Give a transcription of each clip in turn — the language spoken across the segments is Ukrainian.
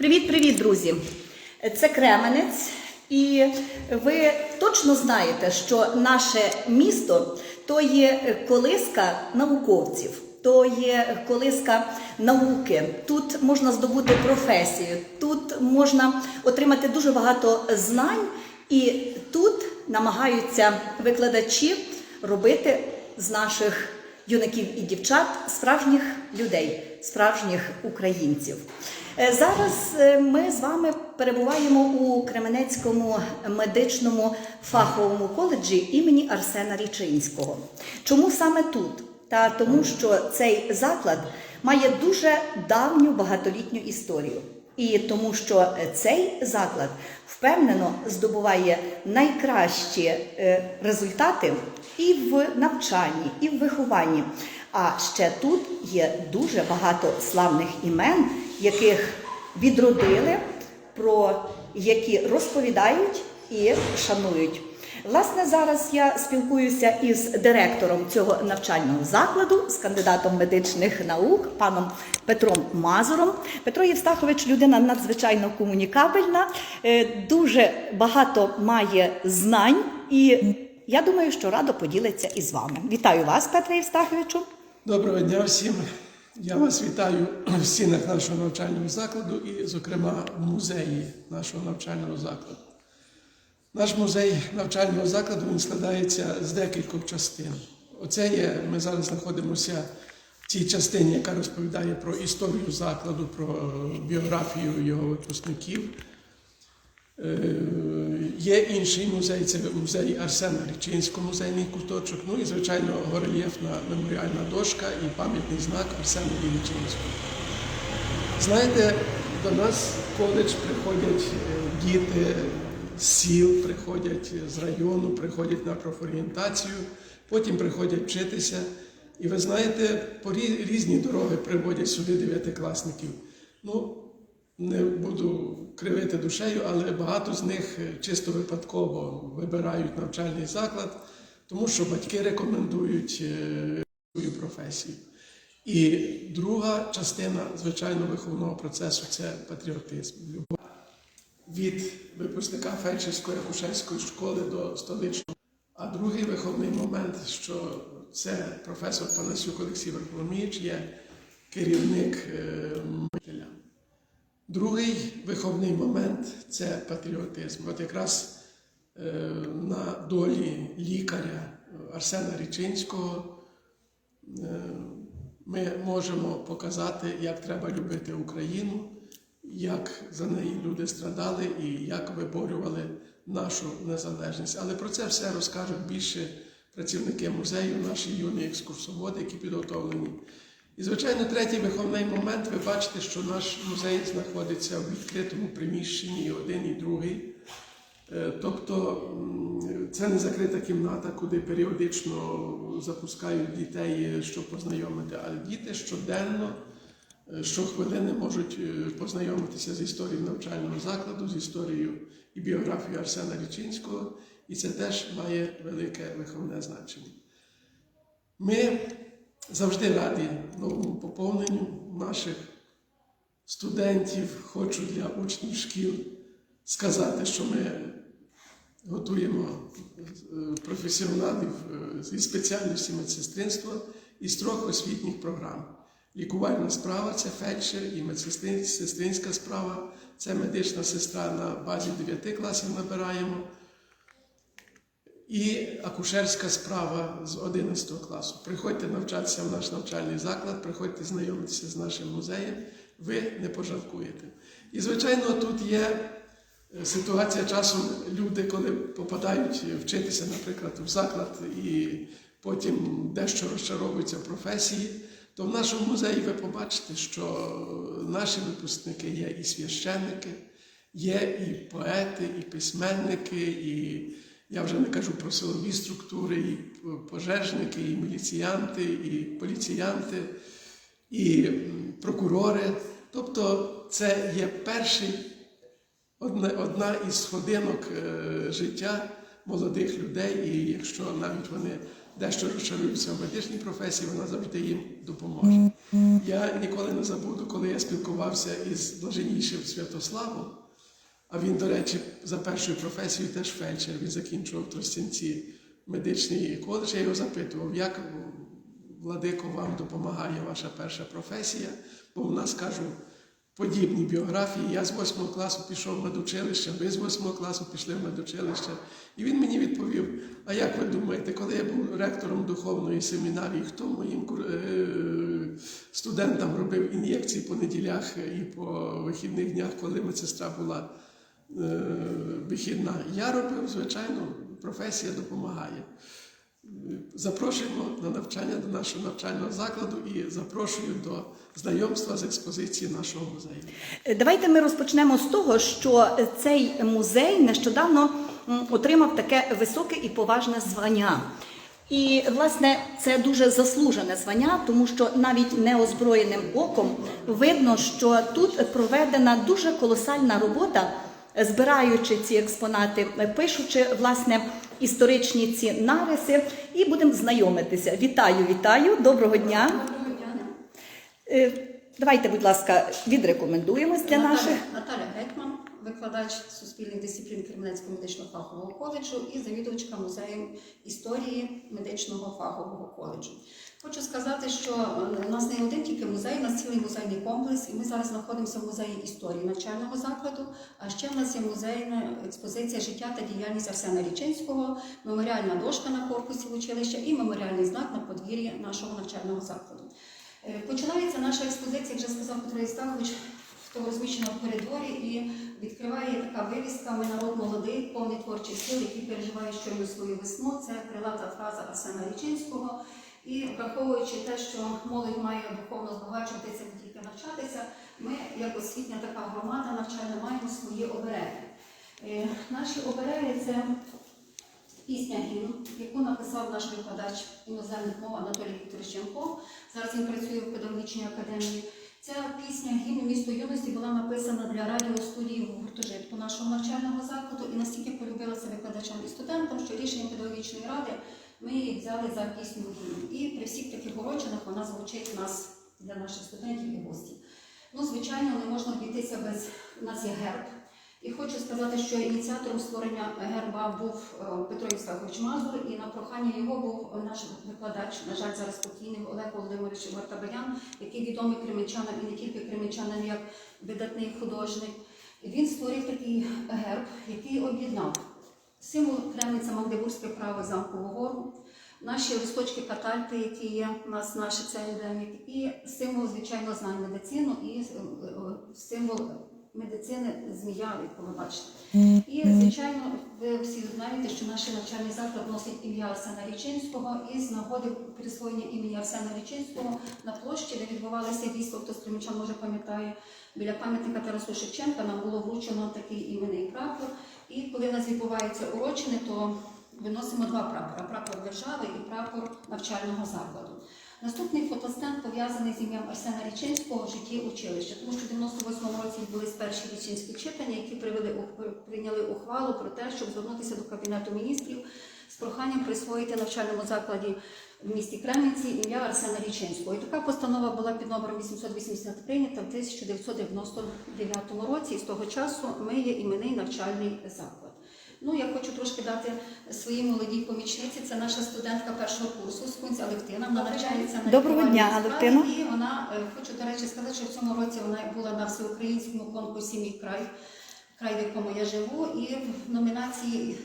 Привіт-привіт, друзі! Це Кременець, і ви точно знаєте, що наше місто то є колиска науковців, то є колиска науки. Тут можна здобути професію, тут можна отримати дуже багато знань, і тут намагаються викладачі робити з наших юнаків і дівчат справжніх людей, справжніх українців. Е, Зараз е, ми з вами перебуваємо у Кременецькому медичному фаховому коледжі імені Арсена Річинського. Чому саме тут? Та тому, що цей заклад має дуже давню багатолітню історію. І тому, що цей заклад впевнено здобуває найкращі е, результати і в навчанні, і в вихованні. А ще тут є дуже багато славних імен, яких відродили, про які розповідають і шанують. Власне, зараз я спілкуюся із директором цього навчального закладу, з кандидатом медичних наук, паном Петром Мазуром. Петро Євстахович людина надзвичайно комунікабельна, е, дуже багато має знань, і я думаю, що радо поділиться із вами. Вітаю вас, Петре Євстаховичу. Доброго дня всім. Я вас вітаю в стінах нашого навчального закладу і, зокрема, в музеї нашого навчального закладу. Наш музей навчального закладу він складається з декількох частин. Оце є, ми зараз знаходимося в тій частині, яка розповідає про історію закладу, про біографію його випускників. Е, Є інший музей, це музей Арсена Річинського, музейний куточок. Ну і, звичайно, горельєфна меморіальна дошка і пам'ятний знак Арсена Річинського. Знаєте, до нас коледж приходять е, діти з сіл, приходять з району, приходять на профорієнтацію, потім приходять вчитися. І ви знаєте, по різні дороги приводять сюди дев'ятикласників. Ну, не буду кривити душею, але багато з них е, чисто випадково вибирають навчальний заклад, тому що батьки рекомендують е, свою професію. І друга частина, звичайно, виховного процесу це патріотизм. Від випускника фельдшерської акушерської школи до столичного. А другий виховний момент, що це професор Панасюк Олексій Варфоломійович, є керівник е. Другий виховний момент це патріотизм. От якраз е, на долі лікаря Арсена Річинського е, ми можемо показати, як треба любити Україну, як за неї люди страдали і як виборювали нашу незалежність. Але про це все розкажуть більше працівники музею, наші юні екскурсоводи, які підготовлені. І, звичайно, третій виховний момент. Ви бачите, що наш музей знаходиться в відкритому приміщенні, і один, і другий. Е, Тобто це не закрита кімната, куди періодично запускають дітей, щоб познайомити, а діти щоденно, е, щохвилини можуть е, познайомитися з історією навчального закладу, з історією і біографією Арсена Річинського, і це теж має велике виховне значення. Ми завжди раді новому поповненню наших студентів. Хочу для учнів шкіл сказати, що ми готуємо е, професіоналів е, зі спеціальності медсестринства із трьох освітніх програм. Лікувальна справа це фельдшер і медсестринська справа це медична сестра на базі 9 класів набираємо. І акушерська справа з 11 класу. Приходьте навчатися в наш навчальний заклад, приходьте знайомитися з нашим музеєм, ви не пожалкуєте. І, звичайно, тут є е, ситуація часом люди, коли попадають вчитися, наприклад, в заклад і потім дещо розчаровуються в професії, то в нашому музеї ви побачите, що наші випускники є і священники, є і поети, і письменники, і я вже не кажу про силові структури, і пожежники, і міліціянти, і поліціянти, і прокурори. Тобто це є перший, одна, із сходинок е, життя молодих людей, і якщо навіть вони дещо розчаруються в медичній професії, вона завжди їм допоможе. Я ніколи не забуду, коли я спілкувався із блаженнішим Святославом, а він, до речі, за першою професією теж фельдшер, він закінчував Тростянці медичний коледж. Я його запитував, як владико вам допомагає ваша перша професія, бо в нас кажу. Подібні біографії. Я з восьмого класу пішов в медучилище, ви з восьмого класу пішли в медучилище. І він мені відповів: а як ви думаєте, коли я був ректором духовної семінарії, хто моїм е, студентам робив ін'єкції по неділях і по вихідних днях, коли медсестра була вихідна? Я робив, звичайно, професія допомагає. Запрошуємо на навчання до нашого навчального закладу і запрошую до знайомства з експозиції нашого музею. Е, Давайте ми розпочнемо з того, що цей музей нещодавно отримав таке високе і поважне звання. І, власне, це дуже заслужене звання, тому що навіть неозброєним оком видно, що тут проведена дуже колосальна робота, збираючи ці експонати, пишучи власне історичні ці нариси, і будемо знайомитися. Вітаю, вітаю, доброго дня. Доброго дня. Е, Давайте, будь ласка, відрекомендуємось для Наталя, наших. Наталя Гетьман, викладач суспільних дисциплін Кременецького медичного фахового коледжу і завідувачка музею історії медичного фахового коледжу. Хочу сказати, що е, у нас не один тільки музей, у нас цілий музейний комплекс, і ми зараз знаходимося в музеї історії навчального закладу. А ще в нас є музейна експозиція життя та діяльність Арсена Річинського, меморіальна дошка на корпусі училища і меморіальний знак на подвір'ї нашого навчального закладу. Е, Починається наша експозиція, як вже сказав Петро Істахович, хто розміщена в коридорі і відкриває така вивіска Ми народ молодий, повний творчих сил, який переживає щойно свою весну. Це крилата фраза Арсена Річинського. І враховуючи те, що молодь має духовно збагачуватися, не тільки навчатися, ми, як освітня така громада навчальна, маємо свої обереги. Е, Наші обереги це пісня гімн, яку написав наш викладач іноземних мов Анатолій Вікторович. Зараз він працює в педагогічній академії. Ця пісня гімн місто юності була написана для радіостудії гуртожитку нашого навчального закладу і настільки полюбилася викладачам і студентам, що рішенням педагогічної ради ми її взяли за пісню гімн. І при всіх таких урочинах вона звучить нас для наших студентів і гостів. Ну, звичайно, не можна обійтися без у нас є герб. І хочу сказати, що ініціатором створення герба був е, Петро Євстахович Мазур, і на прохання його був наш викладач, на жаль, зараз покійний Олег Володимирович Вартабаян, який відомий кременчанам і не тільки кременчанам як видатний художник. Він створив такий герб, який об'єднав символ Кремниця Магдебурзьке право замкову гору, наші листочки катальти, які є у нас наші це ендемік, і символ, звичайно, знань медицину, і е, е, символ медицини змія, як ви бачите. І, звичайно, ви всі знаєте, що наш навчальний заклад носить ім'я Арсена Річинського, і з нагоди присвоєння імені Арсена Річинського на площі, де відбувалося дійство, хто з кримчан може пам'ятає, біля пам'ятника Тарасу Шевченка нам було вручено такий іменний прапор. І коли в нас відбуваються урочини, то виносимо два прапора: прапор держави і прапор навчального закладу. Наступний фотостенд пов'язаний з ім'ям Арсена Річинського в житті училища, тому що в 98-му році перші річинські читання, які привели прийняли ухвалу про те, щоб звернутися до кабінету міністрів з проханням присвоїти навчальному закладі в місті Кременці ім'я Арсена Річинського. І така постанова була під номером 880 прийнята в 1999 році. І з того часу ми є іменний навчальний заклад. Ну, я хочу трошки дати своїй молодій помічниці. Це наша студентка першого курсу Скунця Алевтина. Вона навчається на Доброго дня, лікувальній І вона е, хочу до речі сказати, що в цьому році вона була на всеукраїнському конкурсі Мій край, край, в якому я живу, і в номінації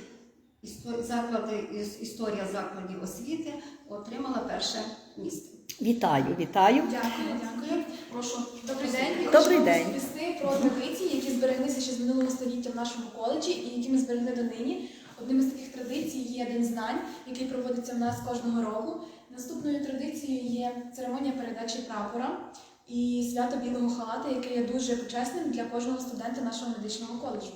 «Істо- заклади історія закладів освіти отримала перше місце. Вітаю, вітаю. Дякую, дякую. Прошу Добрий день. Добрий хочу день. розповісти про традиції, які збереглися ще з минулого століття в нашому коледжі і які ми зберегли донині. Одним із таких традицій є День знань, який проводиться в нас кожного року. Наступною традицією є церемонія передачі прапора і свято білого халата, яке є дуже почесним для кожного студента нашого медичного коледжу.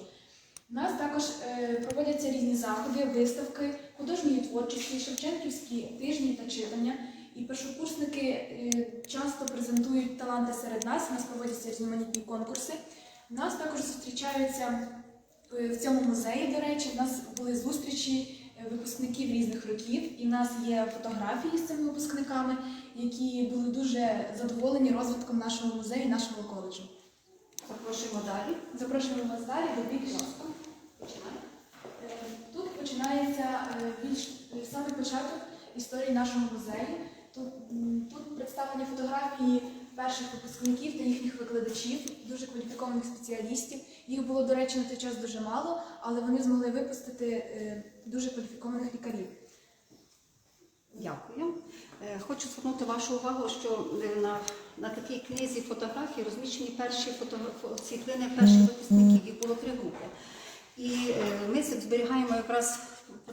У нас також е, проводяться різні заходи, виставки, художньої творчості, шевченківські тижні та читання. І першокурсники е, часто презентують таланти серед нас. У нас проводяться різноманітні конкурси. У нас також зустрічаються е, в цьому музеї, до речі, у нас були зустрічі е, випускників різних років, і в нас є фотографії з цими випускниками, які були дуже задоволені розвитком нашого музею, нашого коледжу. Запрошуємо далі. Запрошуємо вас далі до бік ласка. Починаємо. Тут починається більш саме початок історії нашого музею. Тут, тут представлені фотографії перших випускників та їхніх викладачів, дуже кваліфікованих спеціалістів. Їх було, до речі, на той час дуже мало, але вони змогли випустити е, дуже кваліфікованих лікарів. Дякую. Е, Хочу звернути вашу увагу, що е, на, на такій книзі фотографій розміщені перші фото, світлини перших випускників. Їх було три групи. І ми зберігаємо якраз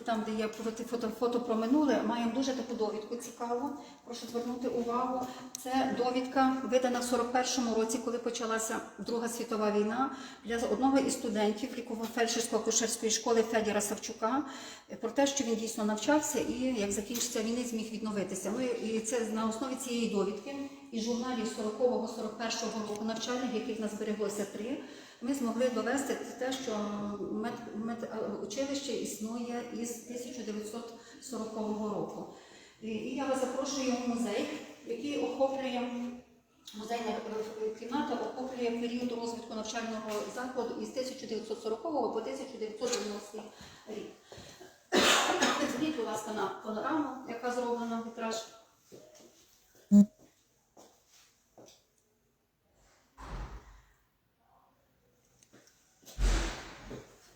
там, де є фото, фото про минуле, маємо дуже таку довідку цікаву. Прошу звернути увагу. Це довідка видана в 41-му році, коли почалася Друга світова війна, для одного із студентів ліково-фельдшерсько-акушерської школи Федіра Савчука про те, що він дійсно навчався і як закінчиться війни, зміг відновитися. Ми і це на основі цієї довідки і журналів 40-го, 41-го року навчальних, яких нас збереглося три. Ми змогли довести те, що мед, медучилище існує із 1940 року. І, я вас запрошую в музей, який охоплює музейна е, кімната охоплює період розвитку навчального закладу із 1940 по 1990 рік. Зверніть, будь ласка, на панораму, яка зроблена вітраж.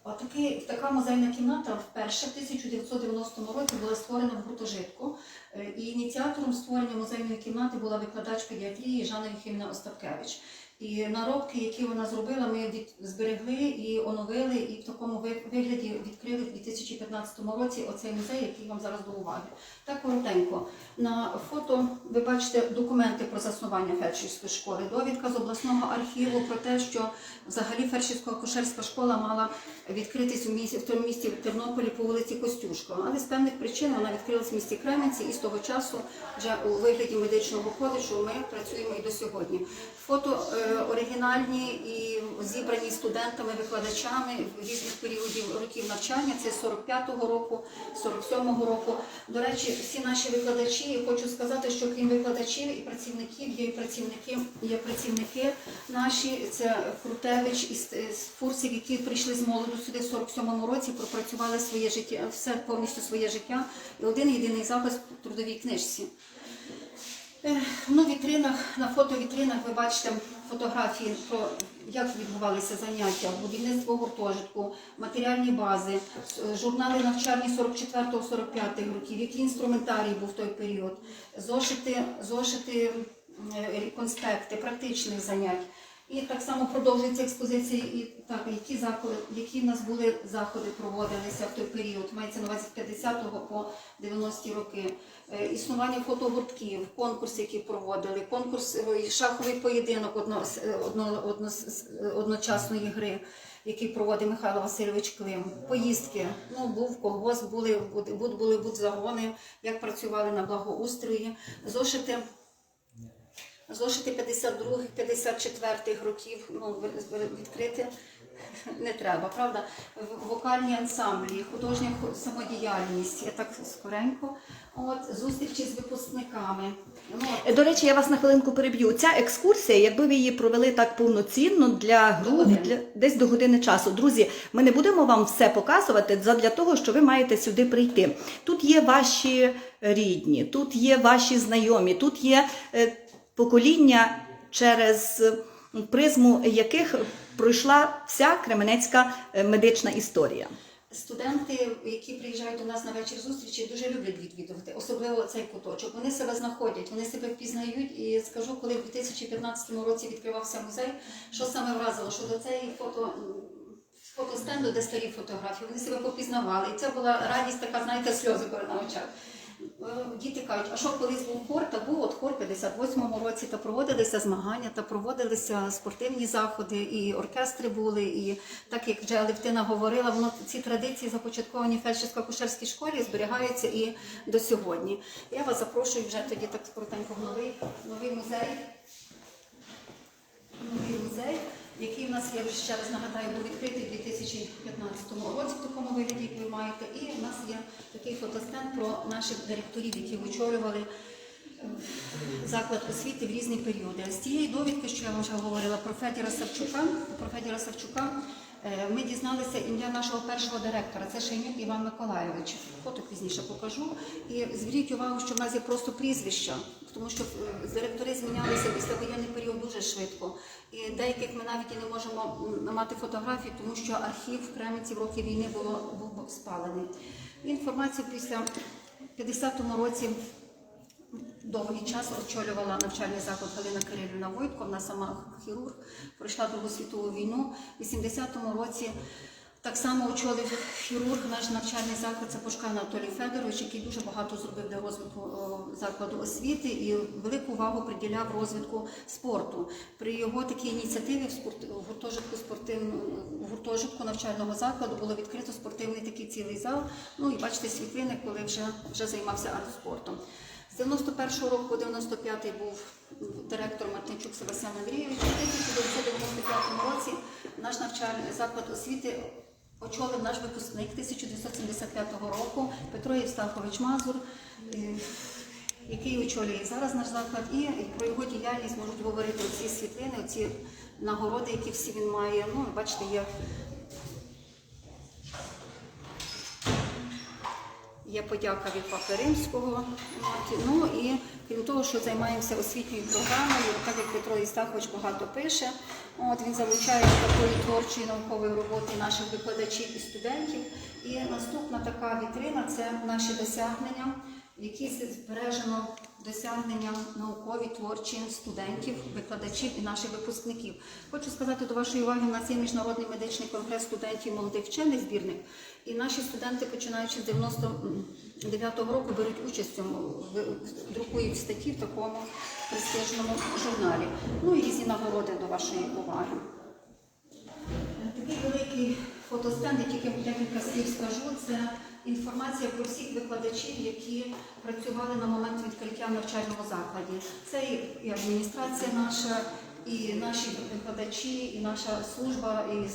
Отакі, така музейна кімната вперше в 1990 році була створена в гуртожитку. Е, І ініціатором створення музейної кімнати була викладач педіатрії Жанна Єхімна Остапкевич. І наробки, які вона зробила, ми від- зберегли і оновили, і в такому вигляді відкрили в 2015 році оцей музей, який вам зараз до уваги. Так коротенько. На фото ви бачите документи про заснування фельдшерської школи, довідка з обласного архіву про те, що взагалі фельдшерсько-акушерська школа мала відкритись у місті в тому місті в Тернополі по вулиці Костюшко. Але з певних причин вона відкрилась в місті Кременці, і з того часу вже у вигляді медичного коледжу ми працюємо і до сьогодні. Фото е, оригінальні і зібрані студентами, викладачами різних періодів років навчання. Це 45-го року, 47-го року. До речі, всі наші викладачі, я хочу сказати, що крім викладачів і працівників, є і працівники, є працівники наші. Це Крутевич із Фурсів, які прийшли з молоду сюди в 47-му році, пропрацювали своє життя, все повністю своє життя. І один єдиний запис в трудовій книжці. Е, Ну, вітринах, на фотовітринах ви бачите фотографії про як відбувалися заняття, будівництво гуртожитку, матеріальні бази, журнали навчальні 44-45 років, який інструментарій був в той період, зошити, зошити, е, конспекти, практичних занять. І так само продовжується експозиція, і так, які заклади, які в нас були заходи проводилися в той період, мається на увазі з 50-го по 90-ті роки. Е, Існування фотогуртків, конкурси, які проводили, конкурс е, шаховий поєдинок одно, е, одно, одно, одночасної гри, який проводив Михайло Васильович Клим. Поїздки, ну був колгосп, були буд- буд- були будзагони, як працювали на благоустрої, зошити. Зошити 52-54 років ну, відкрити не треба, правда? Вокальні ансамблі, художня ху- самодіяльність, я так скоренько. От, зустрічі з випускниками. Ну, До речі, я вас на хвилинку переб'ю. Ця екскурсія, якби ви її провели так повноцінно для груп, для десь до години часу. Друзі, ми не будемо вам все показувати для того, що ви маєте сюди прийти. Тут є ваші рідні, тут є ваші знайомі, тут є е, покоління, через призму яких пройшла вся кременецька е, медична історія. Студенти, які приїжджають до нас на вечір зустрічі, дуже люблять відвідувати, особливо цей куточок. Вони себе знаходять, вони себе впізнають. І скажу, коли в 2015 році відкривався музей, що саме вразило, що до цієї фото. Фотостенду, де старі фотографії, вони себе попізнавали. І це була радість, така, знаєте, сльози на очах. Е, Діти кажуть, а що колись був хор, та був от хор в 58-му році, та проводилися змагання, та проводилися спортивні заходи, і оркестри були, і так як вже Алевтина говорила, воно ці традиції започатковані в фельдшерсько-акушерській школі зберігаються і до сьогодні. Я вас запрошую вже тоді так коротенько в новий, новий музей. Новий музей. Який в нас я вже ще раз нагадаю, був відкритий у 2015 році в такому вигляді, як ви маєте. І в нас є такий фотостенд про наших директорів, які очолювали е, заклад освіти в різні періоди. З тієї довідки, що я вже говорила про Федіра Савчука, про Федіра Савчука, ми дізналися ім'я нашого першого директора. Це Шейнюк Іван Миколайович. Фото пізніше покажу. І зверніть увагу, що в нас є просто прізвища, тому що е, директори змінялися після воєнний період дуже швидко. І деяких ми навіть і не можемо мати фотографії, тому що архів в Кременці в роки війни було був спалений. Інформацію після 50-му році довгий час очолювала навчальний заклад Галина Кирилівна Войтко, вона сама хірург, пройшла Другу світову війну. У 80-му році так само очолив хірург наш навчальний заклад це Сапожка Анатолій Федорович, який дуже багато зробив для розвитку закладу освіти і велику увагу приділяв розвитку спорту. При його такій ініціативі в спорт гуртожитку спортивну в гуртожитку навчального закладу було відкрито спортивний такий цілий зал. Ну і бачите світлини, коли вже вже займався артспортом. З 91-го року 95-й був директор Мартинчук Себастьян Андрійович. У 1995 році наш навчальний заклад освіти очолив наш випускник 1975 року Петро Євстахович Мазур, е, який очолює зараз наш заклад. І про його діяльність можуть говорити оці світлини, оці нагороди, які всі він має. Ну, бачите, є Є подяка від Папи Римського. Ну і крім того, що займаємося освітньою програмою, так як Петро Істахович багато пише, от він залучає до такої творчої наукової роботи наших викладачів і студентів. І наступна така вітрина це наші досягнення, які збережено досягнення наукові, творчі студентів, викладачів і наших випускників. Хочу сказати до вашої уваги, нас є міжнародний медичний конгрес студентів молодих вчених збірник. І наші студенти, починаючи з 99-го року, беруть участь в цьому, друкують статті в такому престижному журналі. Ну і різні нагороди до вашої уваги. Такий великий фотостенд, я тільки декілька слів скажу, це інформація про всіх викладачів, які працювали на момент відкриття в навчальному закладі. Це і- адміністрація наша, і наші викладачі, і наша служба, і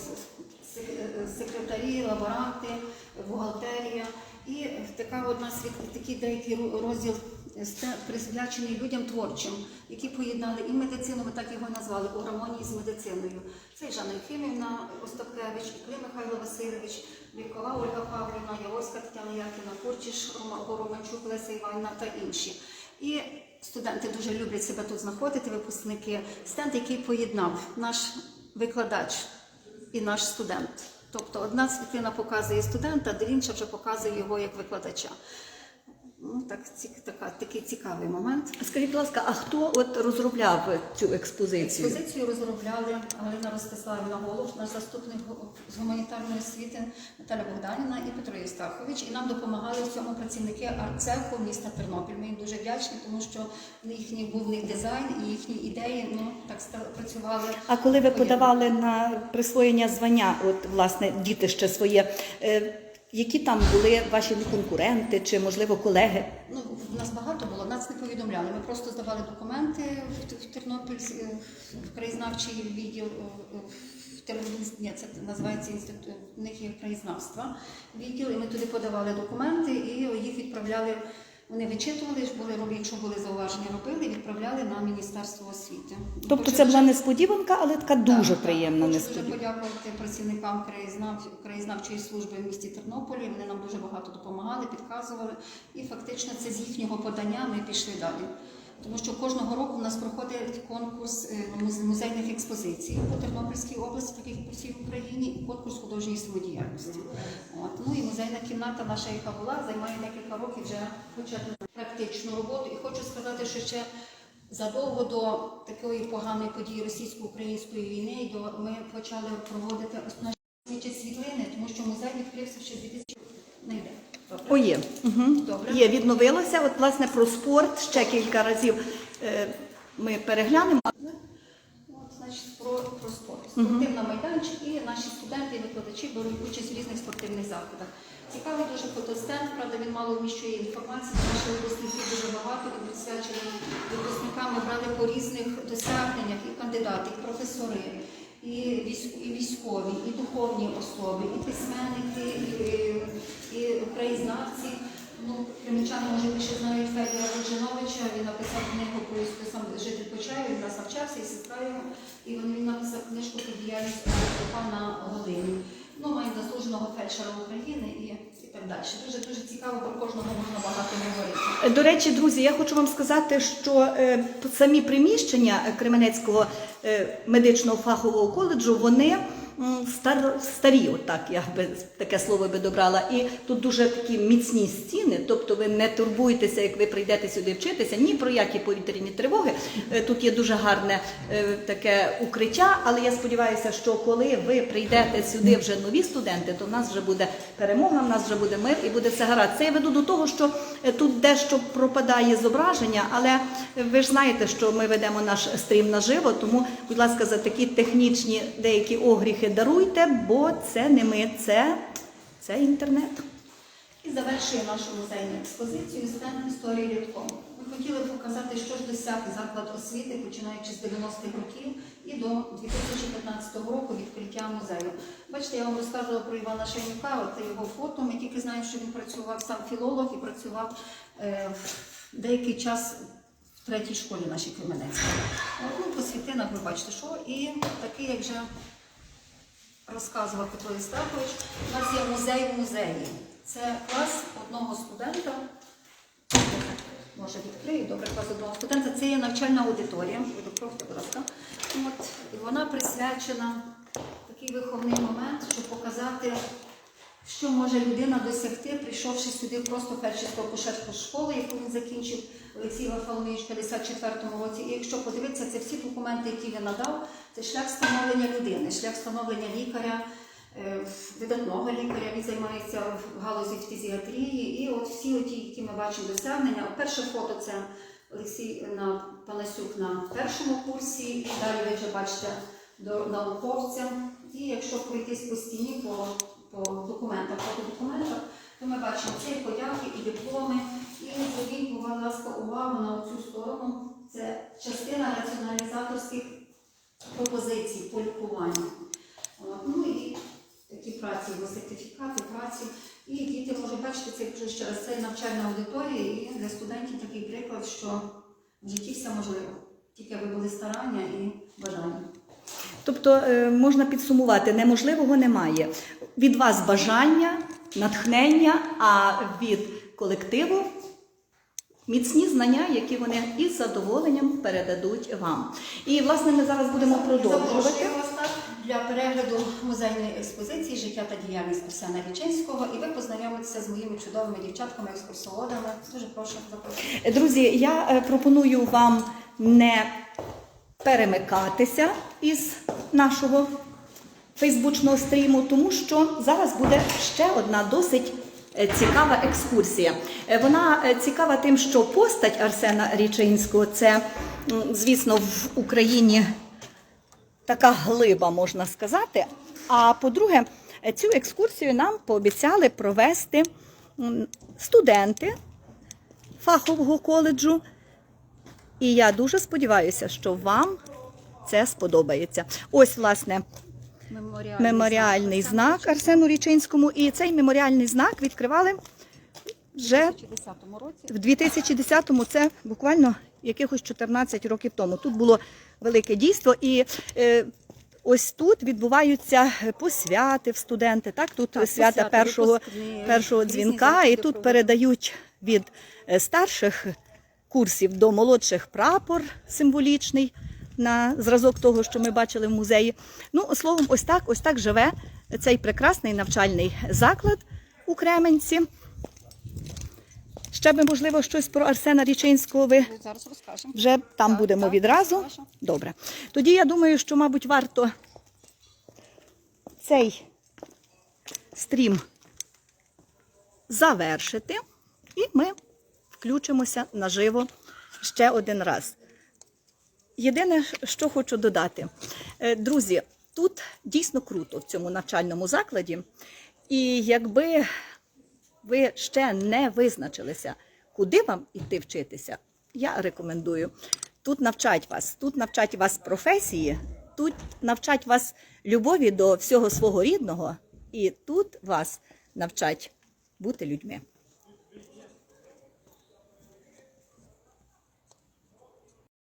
секретарі, лаборанти, бухгалтерія. І така одна такий деякий розділ присвячений людям творчим, які поєднали і медицину, ми так його назвали, у гармонії з медициною. Це і Жанна Єфімівна Остапкевич, і Клим Михайло Васильович, Вікова Ольга Павлівна, Яворська Тетяна Якіна, Курчиш Рома- Романчук Леся Іванівна та інші. І студенти дуже люблять себе тут знаходити, випускники. Стенд, який поєднав наш викладач і наш студент. Тобто одна світлина показує студента, а інша вже показує його як викладача. Ну, так, ці, така, такий цікавий момент. Скажіть, будь ласка, а хто от розробляв цю експозицію? Експозицію розробляли Галина Ростиславівна Голуб, наш заступник з гуманітарної освіти Наталя Богданівна і Петро Євстахович. І нам допомагали в цьому працівники арт-цеху міста Тернопіль. Ми їм дуже вдячні, тому що їхній був них дизайн і їхні ідеї ну, так працювали. А коли ви подавали на присвоєння звання, от власне дітище своє, е, які там були ваші конкуренти чи можливо колеги? Ну, в нас багато було, нас не повідомляли. Ми просто здавали документи в, в Тернопіль, е, в краєзнавчий відділ. е, В Тернопіль, ні, це називається інститут, в них є краєзнавства відділ, і ми туди подавали документи і їх відправляли. Вони вичитували, були якщо були зауваження, робили, відправляли на Міністерство освіти. Тобто Хочу це була дуже- несподіванка, але така дуже так. приємна Хочу дуже подякувати працівникам краєзнав... краєзнавчої служби в місті Тернополі. Вони нам дуже багато допомагали, підказували. І фактично це з їхнього подання ми пішли далі. Тому що кожного року у нас проходить конкурс е, музейних експозицій по Тернопільській області, так як і по всій Україні, і конкурс художньої самодіяльності. От. Ну і музейна кімната наша, яка була, займає декілька років вже почати практичну роботу. І хочу сказати, що ще Задовго до такої поганої події російсько-української війни ми почали проводити наші світлини, тому що музей відкрився ще 2000 не йде. О, є. Угу. Добре. Є, відновилося. От, власне, про спорт ще кілька разів е, ми переглянемо. От, значить, про, про спорт. Спортивна майданчик і наші студенти і викладачі беруть участь в різних спортивних заходах. Цікавий дуже фотостенд, правда, він мало вміщує інформації. Наші випускники дуже багато він присвячений випускникам. Брали по різних досягненнях і кандидати, і професори, і військові, і духовні особи, і письменники, і, і краєзнавці. Ну, кримчани, може, більше знають Федора Волжиновича, він написав книгу про сам житель Почаєва, він раз навчався, і сестра його, і він, написав книжку про діяльність пана на Волині. Ну, має заслуженого фельдшера України і, далі. Дуже дуже цікаво, про кожного можна багато говорити. До речі, друзі, я хочу вам сказати, що е, самі приміщення Кременецького е, медичного фахового коледжу вони стар, старі, отак я би таке слово би добрала. І тут дуже такі міцні стіни, тобто ви не турбуєтеся, як ви прийдете сюди вчитися, ні про які повітряні тривоги. Е, Тут є дуже гарне е, таке укриття, але я сподіваюся, що коли ви прийдете сюди вже нові студенти, то в нас вже буде перемога, в нас вже буде мир і буде все гаразд. Це я веду до того, що е, тут дещо пропадає зображення, але ви ж знаєте, що ми ведемо наш стрім наживо, тому, будь ласка, за такі технічні деякі огріхи даруйте, бо це не ми, це, це інтернет. І завершує нашу музейну експозицію стенд історії Рідком. Ми хотіли показати, що ж досяг заклад освіти, починаючи з 90-х років і до 2015 року відкриття музею. Бачите, я вам розказувала про Івана Шайнюка, от його фото. Ми тільки знаємо, що він працював сам філолог і працював е, деякий час в третій школі нашій Кременецькій. Ну, по світлинах ви бачите, що і такий, як вже розказував Петро Єстапович, у нас є музей в музеї. Це клас одного студента. Може відкрию, добре, клас одного студента. Це є навчальна аудиторія. Будь ласка. От, і вона присвячена такий виховний момент, щоб показати, що може людина досягти, прийшовши сюди просто фельдшерсько акушерську школу, яку він закінчив Олексій Варфоломійович в 54-му році. І якщо подивитися, це всі документи, які він надав, це шлях становлення людини, шлях становлення лікаря, е, видатного лікаря, він займається в галузі фтизіатрії. І от всі оті, які ми бачимо досягнення. Перше фото це Олексій на Панасюк на першому курсі, і далі ви вже бачите до науковця. І якщо пройтись по стіні, по, по документах, фотодокументах, то ми бачимо це і подяки, і дипломи. І зверніть, будь ласка, увагу на цю сторону. Це частина раціоналізаторських пропозицій по лікуванню. Ну і такі праці, сертифікати, праці. І діти можуть бачити це ще раз, це навчальна аудиторія, і для студентів такий приклад, що в житті все можливо. Тільки аби були старання і бажання. Тобто е, можна підсумувати, неможливого немає. Від вас бажання, натхнення, а від колективу міцні знання, які вони із задоволенням передадуть вам. І власне ми зараз будемо продовжувати. Для перегляду музейної експозиції Життя та діяльність Арсена Річинського, і ви познайомитеся з моїми чудовими дівчатками, екскурсоводами. Дуже прошу запрошую. Друзі, я е, пропоную вам не перемикатися із нашого фейсбучного стріму, тому що зараз буде ще одна досить цікава екскурсія. Е, Вона е, цікава тим, що постать Арсена Річинського це, звісно, в Україні така глиба, можна сказати. А по-друге, е, цю екскурсію нам пообіцяли провести студенти фахового коледжу. І я дуже сподіваюся, що вам це сподобається. Ось, власне, Меморіальний, меморіальний знак Арсену Річинському. І цей меморіальний знак відкривали вже у 2010 році. в 2010-му, це буквально якихось 14 років тому. Тут було велике дійство, і е, ось тут відбуваються посвяти в студенти. Так, тут Так, свята посвяти, першого, випускні, першого дзвінка, і тут передають від е, старших курсів до молодших прапор символічний на зразок того, що ми бачили в музеї. Ну, словом, ось так, ось так живе цей прекрасний навчальний заклад у Кременці. Ще би, можливо, щось про Арсена Річинського ви Зараз розкажемо. вже там Так, будемо так, відразу. хорошо. Добре. Тоді я думаю, що, мабуть, варто цей стрім завершити, і ми включимося наживо ще один раз. Єдине, що хочу додати, Е, друзі, тут дійсно круто в цьому навчальному закладі. І якби ви ще не визначилися, куди вам іти вчитися, я рекомендую. Тут навчать вас, тут навчать вас професії, тут навчать вас любові до всього свого рідного, і тут вас навчать бути людьми.